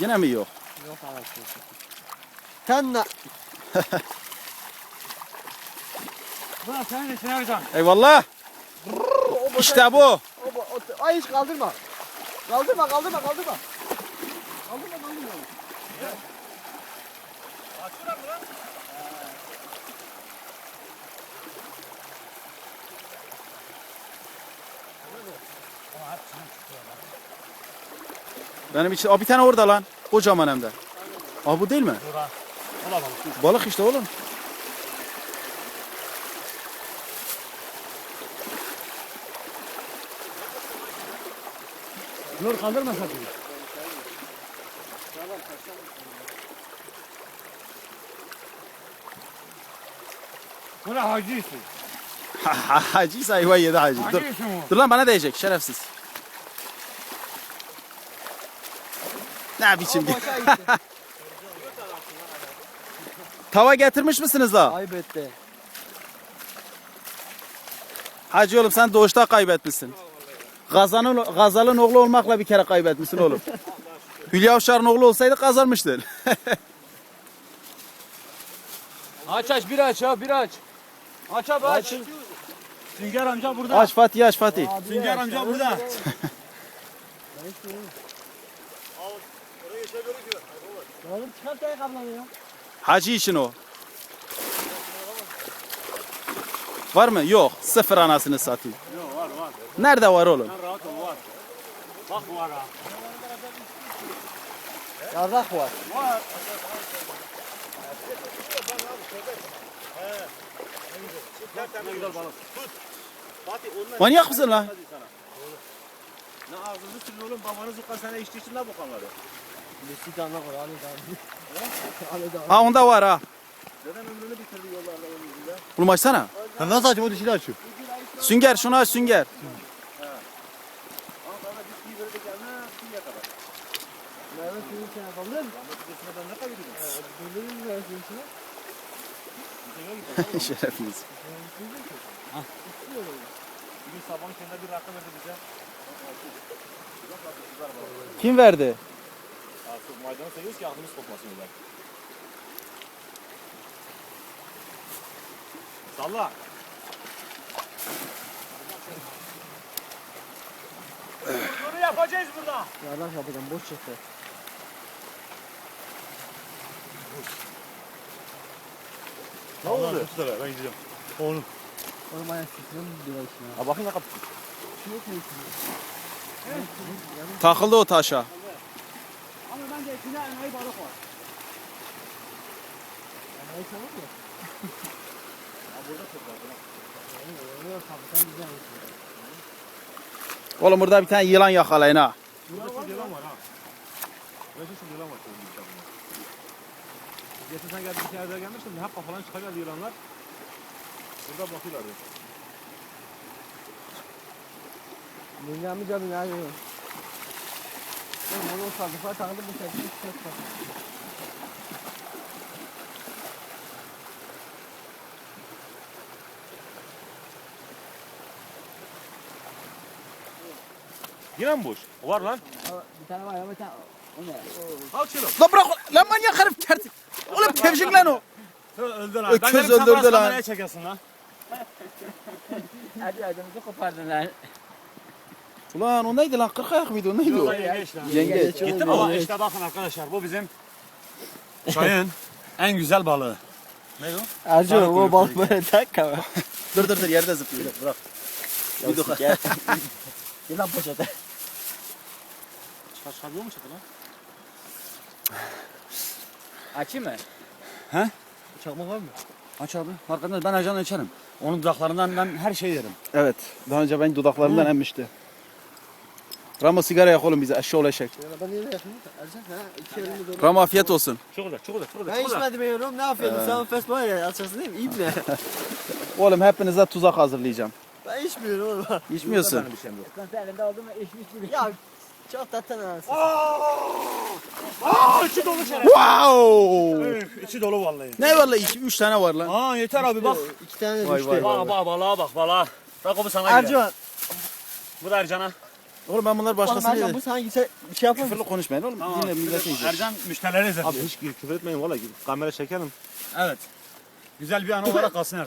Yine mi yok? Yok anasını. Sen ne? Ulan senin için Ercan. Eyvallah. İşte bu. O, bu- o, ay hiç. Kaldırma kaldırma kaldırma. Kaldırma kaldırma. Benim için. Aa, bir tane orada lan. Kocaman hem de. Aa bu değil mi? Dur ha. Ola balık. İşte oğlum. Dur kaldırma sakın. Bu ne hacıyısın? hacı sayfa yedi hacı. Dur lan bana değecek şerefsiz. Ne biçim bir-. Tava getirmiş misiniz la? Ayıp etti. Hacı oğlum sen doğuşta kaybetmişsin. Gazanın, Gazal'ın oğlu olmakla bir kere kaybetmişsin oğlum. Hülya Avşar'ın oğlu olsaydı kazanmıştın. Aç aç bir aç ya bir aç. Aç abi aç. Sünger amca burada. aç Fatih aç Fatih. Sünger amca burada. Oğlum çıkart ayakkabılarını ya. Hacı için o. Var mı? Yok. Sıfır anasını satayım. Yok var var. Nerede var oğlum? Sen rahat ol var. Bak var ha. Yarrak var. Var. Manyak mısın lan? hadi sana. Ne ağzınızı sürün oğlum babanız yukarı sana içti için ne bu kanları. Mesut anla koy. Ali daha. Ali daha. Ha onda var ha. Neden ömrünü bitirdi yollarda onun yüzünden? Oğlum açsana. Sen nasıl açayım o dişini açıyorum. Sünger şunu aç sünger. Ankara'da bir şey böyle de gelmez. Şimdiye kadar. Mehmet senin için yapalım. Rahmetli desene ben ne kaybediyorum? Durdurur mu Mehmet senin için? Şerefsiz. Bir gün sabahın kendine bir rakı verdi bize. Kim verdi? Artık maydanoz seviyoruz ki aklımız kopmasın öyle. Salla. Bunu yapacağız burada. Yarrak yapacağım. Boş çıktı. Ne oldu? Ben gideceğim. Onu. Oğlum ayak sıkıyorum. Bir ay içine. Ha bakın ne yok mu içine? Takıldı o taşa. Ama bence içinde enayi balık var. Ay tamam mı? Ha burada çok var. Abi sen güzel misin? Oğlum burada bir tane yılan yakalayın ha. Burada çok yılan var ha. Burada çok yılan var. Geçen sen geldi bir kere daha gelmiştin. Hep kafadan çıkarıyordu yılanlar. Burada bakıyorlardı. Dünyamı canım ya. Bu. Yine mi boş? Var lan. Bir tane var ya bir tane. O ne? Al şunu. Lan bırak lan manyak herif kertik. Oğlum tevşik lan o. Öldü lan. Öküz Ben dedim sen öldürdü lan. kameraya çekiyorsun lan. Hadi adımızı kopardın lan. Ulan o neydi lan? Kırk ayak mıydı o neydi o? yengeç lan. Gitti mi? Ama işte bakın arkadaşlar bu bizim çayın en güzel balığı. Ne o? Sarı o balık böyle tak ama. Dur dur dur yerde zıplıyor. Bırak. Bir dur. Gel. Lan poşete. Çıkar çıkar yok mu çıktı lan? Açayım mı? He? Çakmak var mı? Aç abi. Farkında ben ajanla içerim. Onun dudaklarından ben her şeyi yerim. Evet. Daha önce ben dudaklarımdan emmişti. Ramo sigara yak oğlum bize eşşoğlu eşek. Ya ben niye yakın? Ercan ha? İki elimi doğru. Ramo afiyet olsun. Çok güzel, çok güzel, çok güzel. Ben içmedim yorum. Ne yapıyordun? Sen fes var ya açarsın değil mi? Mi? Oğlum hepinize tuzak hazırlayacağım. Ben içmiyorum oğlum. İçmiyorsun. Benim bir şeyim yok. Sen elinde aldın mı içmiş gibi. Ya çok tatlı anasın. Aa, içi dolu şeref. Wow! Üf, içi dolu vallahi. Ne var lan? İki, üç tane var lan. Aa yeter abi bak. İki tane Vay düştü. vay vay. Bak bak balığa bak balığa. Bak o bu sana. Ercan. Bu da Ercan'a. Oğlum ben bunlar Oğlum başkasına Ercan bu gitse bir şey yapar mısın? Küfürlü konuşmayın oğlum. Yine millete yiyecek. Ercan müşterileri izletiyor. Abi hiç küfür etmeyin valla kamera çekelim. Evet. Güzel bir an olarak kalsın